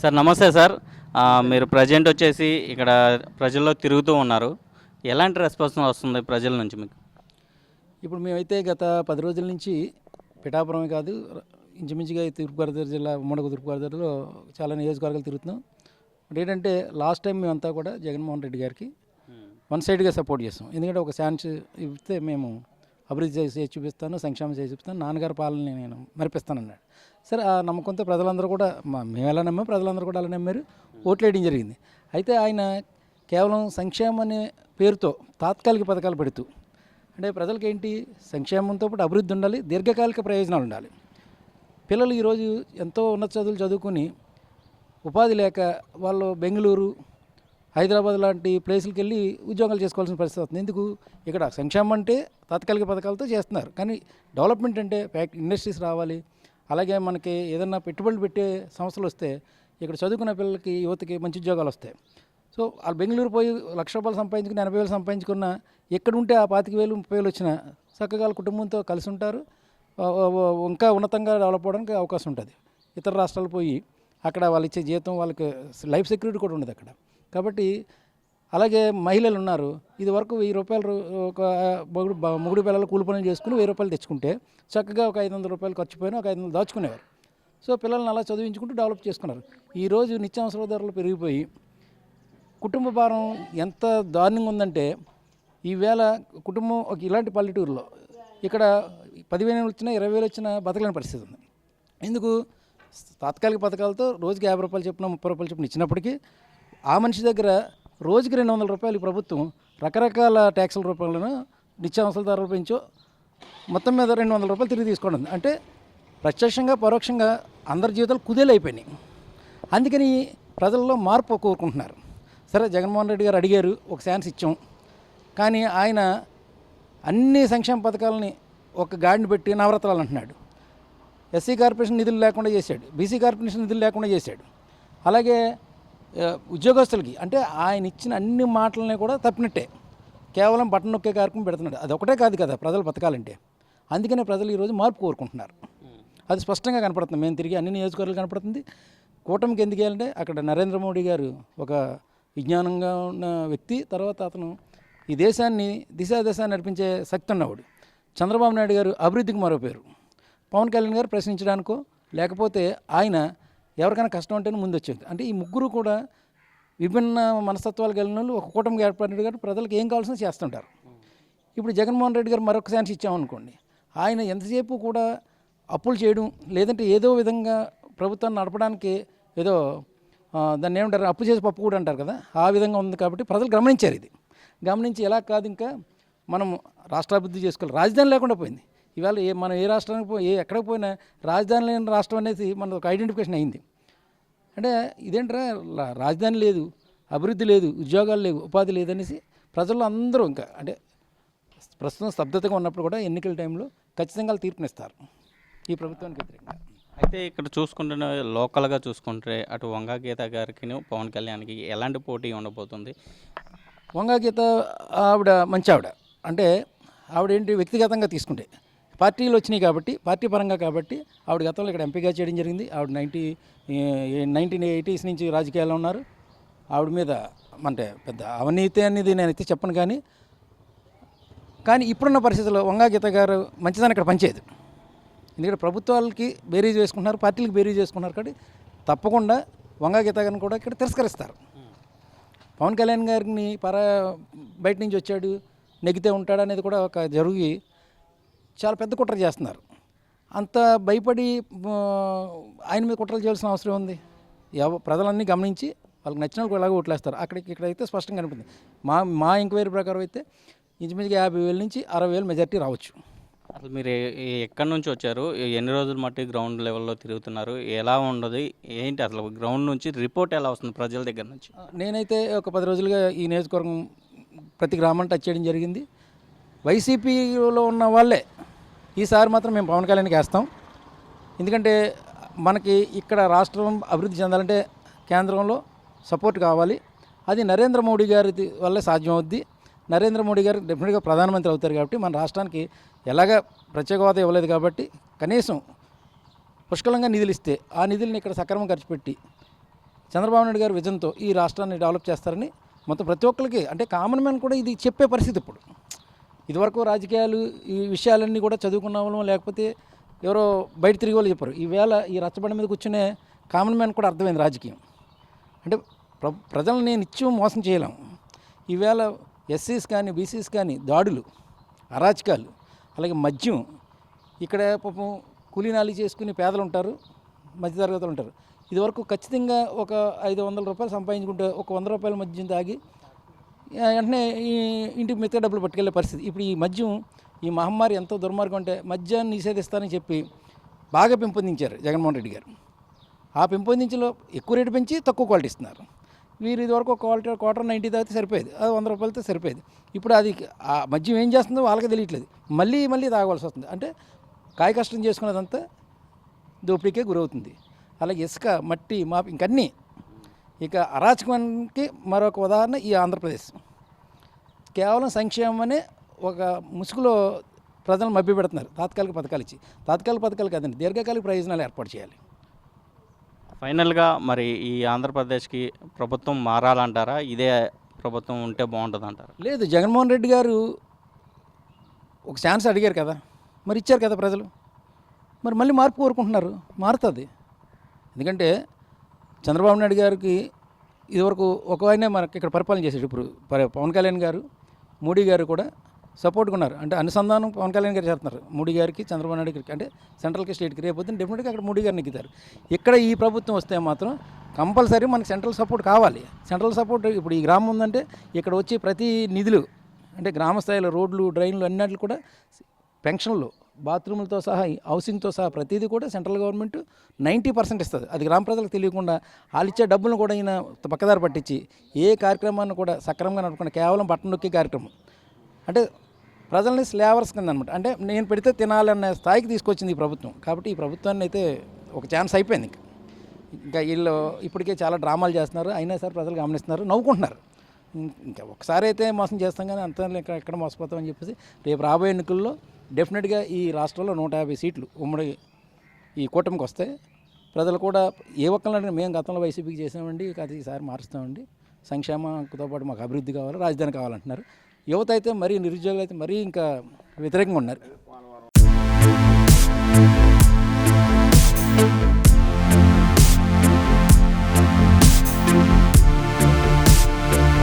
Sir నమస్తే sir. మీరు present వచ్చేసి ఇక్కడ ప్రజల్లో తిరుగుతూ ఉన్నారు. ఎలాంటి రెస్పాన్స్ వస్తుంది ప్రజల నుంచి మీకు? ఇప్పుడు మేమైతే గత పది రోజుల నుంచి పిఠాపురమే కాదు ఇంచుమించుగా తూర్పుగోదావరి జిల్లా ఉమ్మడి తూర్పుగోదావరిలో చాలా నియోజకవర్గాలు తిరుగుతున్నాం. ఏంటంటే లాస్ట్ టైం మేమంతా కూడా జగన్మోహన్ రెడ్డి గారికి వన్ సైడ్గా సపోర్ట్ చేస్తాం. ఎందుకంటే ఒక ఛాన్స్ ఇస్తే మేము అభివృద్ధి చేసి చూపిస్తాను సంక్షేమం చేసి చూపిస్తాను నాన్నగారి పాలన నేను మరిపిస్తానన్నాడు. సరే ఆ నమ్మకంతో ప్రజలందరూ కూడా మా మేము ఎలా నమ్మాం ప్రజలందరూ కూడా అలా నమ్మారు. ఓట్లు వేయడం జరిగింది. అయితే ఆయన కేవలం సంక్షేమం అనే పేరుతో తాత్కాలిక పథకాలు పెడుతూ అంటే ప్రజలకి ఏంటి సంక్షేమంతో పాటు అభివృద్ధి ఉండాలి దీర్ఘకాలిక ప్రయోజనాలు ఉండాలి. పిల్లలు ఈరోజు ఎంతో ఉన్నత చదువులు చదువుకుని ఉపాధి లేక వాళ్ళు బెంగళూరు హైదరాబాద్ లాంటి ప్లేసులకి వెళ్ళి ఉద్యోగాలు చేసుకోవాల్సిన పరిస్థితి వస్తుంది. ఎందుకు? ఇక్కడ సంక్షేమం అంటే తాత్కాలిక పథకాలతో చేస్తున్నారు. కానీ డెవలప్మెంట్ అంటే ఫ్యాక్టరీ ఇండస్ట్రీస్ రావాలి. అలాగే మనకి ఏదన్నా పెట్టుబడులు పెట్టే సంస్థలు వస్తే ఇక్కడ చదువుకున్న పిల్లలకి యువతకి మంచి ఉద్యోగాలు వస్తాయి. సో వాళ్ళు బెంగళూరు పోయి లక్ష రూపాయలు సంపాదించుకుని ఎనభై వేలు సంపాదించుకున్న ఎక్కడ ఉంటే ఆ పాతిక వేలు ముప్పై వేలు వచ్చినా చక్కగా వాళ్ళ కుటుంబంతో కలిసి ఉంటారు. ఇంకా ఉన్నతంగా డెవలప్ అవడానికి అవకాశం ఉంటుంది. ఇతర రాష్ట్రాలు పోయి అక్కడ వాళ్ళు ఇచ్చే జీతం వాళ్ళకి లైఫ్ సెక్యూరిటీ కూడా ఉండదు అక్కడ. కాబట్టి అలాగే మహిళలు ఉన్నారు. ఇది వరకు వెయ్యి రూపాయలు ఒక మొగుడు బ- మొగుడు పిల్లలు కూలి పనులు చేసుకుని వెయ్యి రూపాయలు తెచ్చుకుంటే చక్కగా ఒక ఐదు వందల రూపాయలు ఖర్చు పోయినా ఒక ఐదు వందలు దాచుకునేవారు. సో పిల్లల్ని అలా చదివించుకుంటూ డెవలప్ చేసుకున్నారు. ఈరోజు నిత్యావసర ధరలు పెరిగిపోయి కుటుంబ భారం ఎంత దారుణంగా ఉందంటే ఈవేళ కుటుంబం ఒక ఇలాంటి పల్లెటూరులో ఇక్కడ పదివేలు వచ్చినా ఇరవై వేలు వచ్చినా బతకలేని పరిస్థితి ఉంది. ఎందుకు? తాత్కాలిక పథకాలతో రోజుకి యాభై రూపాయలు చెప్పిన ముప్పై రూపాయలు చెప్పిన ఇచ్చినప్పటికీ ఆ మనిషి దగ్గర రోజుకి రెండు వందల రూపాయలు ప్రభుత్వం రకరకాల ట్యాక్సుల రూపాయలను నిత్యావసరాల ధరలు పెంచో మొత్తం మీద రెండు వందల రూపాయలు తిరిగి తీసుకోవడం. అంటే ప్రత్యక్షంగా పరోక్షంగా అందరి జీవితాలు కుదేలైపోయినాయి. అందుకని ప్రజల్లో మార్పు కోరుకుంటున్నారు. సరే జగన్మోహన్ రెడ్డి గారు అడిగారు ఒక ఛాన్స్ ఇచ్చాం. కానీ ఆయన అన్ని సంక్షేమ పథకాలని ఒక గాడిని పెట్టి నవరత్నాలు అంటున్నాడు. ఎస్సీ కార్పొరేషన్ నిధులు లేకుండా చేశాడు బీసీ కార్పొరేషన్ నిధులు లేకుండా చేశాడు. అలాగే ఉద్యోగస్తులకి. అంటే ఆయన ఇచ్చిన అన్ని మాటలని కూడా తప్పినట్టే. కేవలం బటన్ నొక్కే కార్యక్రమం పెడుతున్నాడు. అది ఒకటే కాదు కదా ప్రజలు బతకాలంటే. అందుకనే ప్రజలు ఈరోజు మార్పు కోరుకుంటున్నారు. అది స్పష్టంగా కనపడుతుంది. మేము తిరిగి అన్ని నియోజకవర్గాలు కనపడుతుంది. కూటమికి ఎందుకు వెళ్ళాలంటే అక్కడ నరేంద్ర మోడీ గారు ఒక విజ్ఞానంగా ఉన్న వ్యక్తి తర్వాత అతను ఈ దేశాన్ని దిశా దిశ నడిపించే శక్తి ఉన్నవాడు. చంద్రబాబు నాయుడు గారు అభివృద్ధికి మరో పేరు. పవన్ కళ్యాణ్ గారు ప్రశ్నించడానికో లేకపోతే ఆయన ఎవరికైనా కష్టం అంటేనే ముందు వచ్చేది. అంటే ఈ ముగ్గురు కూడా విభిన్న మనస్తత్వాలు కలిగిన వాళ్ళు ఒక కూటమికి ఏర్పడినట్టు కాబట్టి ప్రజలకు ఏం కావాల్సిన చేస్తుంటారు. ఇప్పుడు జగన్మోహన్ రెడ్డి గారు మరొక ఛాన్స్ ఇచ్చామనుకోండి ఆయన ఎంతసేపు కూడా అప్పులు చేయడం లేదంటే ఏదో విధంగా ప్రభుత్వాన్ని నడపడానికి ఏదో దాన్ని ఏమంటారు అప్పు చేసి పప్పు కూడా అంటారు కదా ఆ విధంగా ఉంది కాబట్టి ప్రజలు గమనించారు ఇది. గమనించి ఎలా కాదు ఇంకా మనం రాష్ట్రాభివృద్ధి చేసుకోవాలి. రాజధాని లేకుండా పోయింది. ఇవాళ ఏ మనం ఏ రాష్ట్రానికి పో ఏ ఎక్కడికి పోయినా రాజధాని లేని రాష్ట్రం అనేది మన ఒక ఐడెంటిఫికేషన్ అయింది. అంటే ఇదేంట్రా రాజధాని లేదు అభివృద్ధి లేదు ఉద్యోగాలు లేవు ఉపాధి లేదనేసి ప్రజలు అందరూ ఇంకా అంటే ప్రస్తుతం స్తబ్దతగా ఉన్నప్పుడు కూడా ఎన్నికల టైంలో ఖచ్చితంగా తీర్పునిస్తారు. ఈ ప్రభుత్వానికి వ్యతిరేకంగా. అయితే ఇక్కడ చూసుకుంటే లోకల్గా చూసుకుంటే అటు వంగా గీత గారికి పవన్ కళ్యాణ్కి ఎలాంటి పోటీ ఉండబోతుంది? వంగా గీత ఆవిడ మంచి ఆవిడ. అంటే ఆవిడ ఏంటి వ్యక్తిగతంగా తీసుకుంటే పార్టీలు వచ్చినాయి కాబట్టి పార్టీ పరంగా కాబట్టి ఆవిడ గతంలో ఇక్కడ ఎంపీగా చేయడం జరిగింది. ఆవిడ నైంటీ నైన్టీన్ ఎయిటీస్ నుంచి రాజకీయాల్లో ఉన్నారు. ఆవిడ మీద అంటే పెద్ద అవినీతి అనేది నేనైతే చెప్పను కానీ కానీ ఇప్పుడున్న పరిస్థితుల్లో వంగా గీత గారు మంచిదని ఇక్కడ పనిచేయదు. ఎందుకంటే ప్రభుత్వాలకి బేరీజ్ వేసుకుంటున్నారు పార్టీలకు బేరీజ్ చేసుకున్నారు కాబట్టి తప్పకుండా వంగా గీత గారిని కూడా ఇక్కడ తిరస్కరిస్తారు. పవన్ కళ్యాణ్ గారిని పరా బయట నుంచి వచ్చాడు నెగితే ఉంటాడు అనేది కూడా ఒక జరిగి చాలా పెద్ద కుట్ర చేస్తున్నారు. అంత భయపడి ఆయన మీద కుట్రలు చేయాల్సిన అవసరం ఉంది. ఎవ ప్రజలన్నీ గమనించి వాళ్ళకి నచ్చిన వాళ్ళకి ఎలాగో ఓట్లేస్తారు. అక్కడికి ఇక్కడైతే స్పష్టంగా కనిపిస్తుంది. మా మా ఎంక్వైరీ ప్రకారం అయితే ఇంచుమించుగా యాభై వేల నుంచి అరవై వేలు మెజార్టీ రావచ్చు. అసలు మీరు ఎక్కడి నుంచి వచ్చారు? ఎన్ని రోజులు మట్టి గ్రౌండ్ లెవెల్లో తిరుగుతున్నారు? ఎలా ఉండదు? ఏంటి అసలు గ్రౌండ్ నుంచి రిపోర్ట్ ఎలా వస్తుంది ప్రజల దగ్గర నుంచి? నేనైతే ఒక పది రోజులుగా ఈ నియోజకవర్గం ప్రతి గ్రామాన్ని టచ్ చేయడం జరిగింది. వైసీపీలో ఉన్న వాళ్ళే ఈసారి మాత్రం మేము పవన్ కళ్యాణ్కి వేస్తాం. ఎందుకంటే మనకి ఇక్కడ రాష్ట్రం అభివృద్ధి చెందాలంటే కేంద్రంలో సపోర్ట్ కావాలి. అది నరేంద్ర మోడీ గారి వల్లే సాధ్యం అవుద్ది నరేంద్ర మోడీ గారు డెఫినెట్గా ప్రధానమంత్రి అవుతారు కాబట్టి మన రాష్ట్రానికి ఎలాగ ప్రత్యేక హోదా ఇవ్వలేదు కాబట్టి కనీసం పుష్కలంగా నిధులు ఇస్తే ఆ నిధుల్ని ఇక్కడ సక్రమం ఖర్చు పెట్టి చంద్రబాబు నాయుడు గారి విజన్తో ఈ రాష్ట్రాన్ని డెవలప్ చేస్తారని మొత్తం ప్రతి ఒక్కరికి అంటే కామన్ మ్యాన్ కూడా ఇది చెప్పే పరిస్థితి ఇప్పుడు. ఇదివరకు రాజకీయాలు ఈ విషయాలన్నీ కూడా చదువుకున్న వాళ్ళం లేకపోతే ఎవరో బయట తిరిగి వాళ్ళు చెప్పారు. ఈవేళ ఈ రచ్చబండ మీద కూర్చునే కామన్ మ్యాన్ కూడా అర్థమైంది రాజకీయం. అంటే ప్ర ప్రజలను నేను నిత్యం మోసం చేయలేం. ఈవేళ ఎస్సీస్ కానీ బీసీస్ కానీ దాడులు అరాచకాలు అలాగే మద్యం ఇక్కడ పాపం కూలీనాలి చేసుకుని పేదలు ఉంటారు మధ్యతరగతులు ఉంటారు. ఇదివరకు ఖచ్చితంగా ఒక ఐదు వందల రూపాయలు సంపాదించుకుంటే ఒక వంద రూపాయల మద్యం తాగి వెంటనే ఈ ఇంటికి మిగతా డబ్బులు పట్టుకెళ్ళే పరిస్థితి. ఇప్పుడు ఈ మద్యం ఈ మహమ్మారి ఎంతో దుర్మార్గం అంటే మద్యాన్ని నిషేధిస్తానని చెప్పి బాగా పెంపొందించారు జగన్మోహన్ రెడ్డి గారు. ఆ పెంపొందించలో ఎక్కువ రేటు పెంచి తక్కువ క్వాలిటీ ఇస్తున్నారు. వీరు ఇదివరకు క్వాలిటీ క్వార్టర్ నైంటీ తాగితే సరిపోయేది. అది వంద రూపాయలతో సరిపోయేది. ఇప్పుడు అది ఆ మద్యం ఏం చేస్తుందో వాళ్ళకి తెలియట్లేదు. మళ్ళీ మళ్ళీ తాగవలసి వస్తుంది. అంటే కాయ కష్టం చేసుకున్నదంతా దోపిడీకే గురవుతుంది. అలాగే ఇసుక మట్టి మాపి ఇంకన్నీ ఇక అరాచకానికి మరొక ఉదాహరణ ఈ ఆంధ్రప్రదేశ్. కేవలం సంక్షేమం అనే ఒక ముసుగులో ప్రజలను మభ్య పెడుతున్నారు తాత్కాలిక పథకాలు ఇచ్చి. తాత్కాలిక పథకాలు కాదండి దీర్ఘకాలిక ప్రయోజనాలు ఏర్పాటు చేయాలి. ఫైనల్గా మరి ఈ ఆంధ్రప్రదేశ్కి ప్రభుత్వం మారాలంటారా? ఇదే ప్రభుత్వం ఉంటే బాగుంటుంది అంటారా లేదు జగన్మోహన్ రెడ్డి గారు ఒక ఛాన్స్ అడిగారు కదా మరి ఇచ్చారు కదా ప్రజలు. మరి మళ్ళీ మార్పు కోరుకుంటున్నారు మారుతుంది. ఎందుకంటే చంద్రబాబు నాయుడు గారికి ఇదివరకు ఒక ఆయనే మనకి ఇక్కడ పరిపాలన చేశాడు ఇప్పుడు ప- పవన్ కళ్యాణ్ గారు మోడీ గారు కూడా సపోర్ట్గా ఉన్నారు. అంటే అనుసంధానం పవన్ కళ్యాణ్ గారు చేస్తున్నారు. మోడీ గారికి చంద్రబాబు నాయుడు గారికి. అంటే సెంట్రల్కి స్టేట్కి రేపొద్దు డెఫినెట్గా అక్కడ మోడీ గారిని ఎక్కుతారు. ఇక్కడ ఈ ప్రభుత్వం వస్తే మాత్రం కంపల్సరీ మనకి సెంట్రల్ సపోర్ట్ కావాలి. సెంట్రల్ సపోర్ట్ ఇప్పుడు ఈ గ్రామం ఉందంటే ఇక్కడ వచ్చే ప్రతి నిధులు అంటే గ్రామ స్థాయిలో రోడ్లు డ్రైన్లు అన్నింటిలో కూడా పెన్షన్లు బాత్రూములతో సహా హౌసింగ్తో సహా ప్రతిదీ కూడా సెంట్రల్ గవర్నమెంట్ నైంటీ పర్సెంట్ ఇస్తుంది. అది గ్రామ ప్రజలకు తెలియకుండా వాళ్ళు ఇచ్చే డబ్బులను కూడా ఈయన పక్కదారి పట్టించి ఏ కార్యక్రమాన్ని కూడా సక్రమంగా నడపకుండా కేవలం బట్టన్ నొక్కే కార్యక్రమం. అంటే ప్రజల్ని స్లేవర్స్ కింద అనమాట అంటే నేను పెడితే తినాలన్న స్థాయికి తీసుకొచ్చింది ఈ ప్రభుత్వం. కాబట్టి ఈ ప్రభుత్వాన్ని అయితే ఒక ఛాన్స్ అయిపోయింది ఇంకా. ఇంకా వీళ్ళు ఇప్పటికే చాలా డ్రామాలు చేస్తున్నారు. అయినా సరే ప్రజలు గమనిస్తున్నారు నవ్వుకుంటున్నారు. ఇంకా ఒకసారి అయితే మోసం చేస్తాం కానీ అంత ఎక్కడ మోసపోతామని చెప్పేసి రేపు రాబోయే ఎన్నికల్లో డెఫినెట్గా ఈ రాష్ట్రంలో నూట యాభై సీట్లు ఉమ్మడి ఈ కూటమికి వస్తే ప్రజలు కూడా ఏ ఒక్కరిని మేము గతంలో వైసీపీకి చేసామండి అది ఈసారి మారుస్తామండి. సంక్షేమంతో పాటు మాకు అభివృద్ధి కావాలి రాజధాని కావాలంటున్నారు. యువత అయితే మరీ నిరుద్యోగులు అయితే మరీ ఇంకా వ్యతిరేకంగా ఉన్నారు.